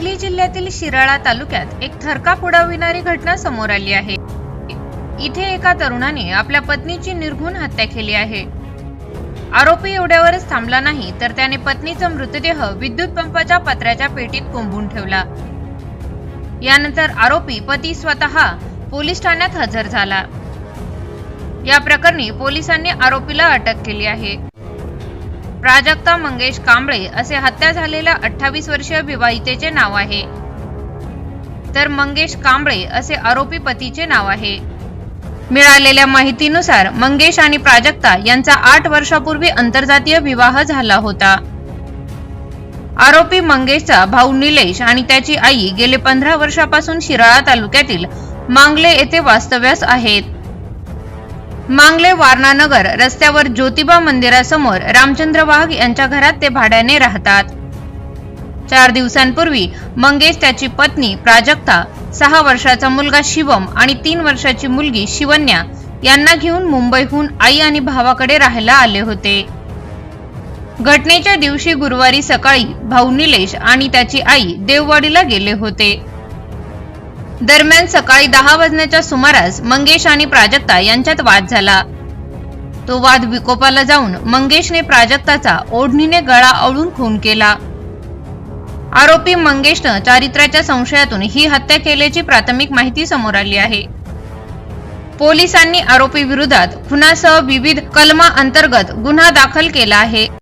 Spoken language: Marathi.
सांगली जिल्ह्यातील शिराळा तालुक्यात एक थरकाप उडविणारी घटना समोर आली आहे. इथे एका तरुणाने आपल्या पत्नीची निर्घुण हत्या केली आहे. आरोपी एवढ्यावरच थांबला नाही तर त्याने पत्नीचा मृतदेह विद्युत पंपाच्या पत्र्याच्या पेटीत कोंबून ठेवला. यानंतर आरोपी पती स्वतः पोलीस ठाण्यात हजर झाला. या प्रकरणी पोलिसांनी आरोपीला अटक केली आहे. प्राजक्ता मंगेश कांबळे असे हत्या झालेल्या अठ्ठावीस वर्षीय विवाहितेचे नाव आहे. तर मंगेश कांबळे असे आरोपी पतीचे नाव आहे. मिळालेल्या माहितीनुसार मंगेश आणि प्राजक्ता यांचा आठ वर्षापूर्वी आंतरजातीय विवाह झाला होता. आरोपी मंगेशचा भाऊ निलेश आणि त्याची आई गेले पंधरा वर्षापासून शिराळा तालुक्यातील मांगले येथे वास्तव्यास आहेत. मांगले वारणानगर रस्त्यावर ज्योतिबा मंदिरासमोर रामचंद्र वाघ यांच्या घरात ते भाड्याने राहतात. चार दिवसांपूर्वी मंगेश त्याची पत्नी प्राजक्ता सहा वर्षाचा मुलगा शिवम आणि तीन वर्षाची मुलगी शिवन्या यांना घेऊन मुंबईहून आई आणि भावाकडे राहायला आले होते. घटनेच्या दिवशी गुरुवारी सकाळी भाऊ निलेश आणि त्याची आई देववाडीला गेले होते. दरम्यान सकाळी दहा वाजण्याच्या सुमारास मंगेश आणि प्राजक्ता यांच्यात वाद झाला. तो वाद विकोपाला जाऊन मंगेशने प्राजक्ताचा ओढणीने गळा आवळून खून केला. आरोपी मंगेशनं चारित्र्याच्या संशयातून ही हत्या केल्याची प्राथमिक माहिती समोर आली आहे. पोलिसांनी आरोपी विरोधात खुनासह विविध कलमा अंतर्गत गुन्हा दाखल केला आहे.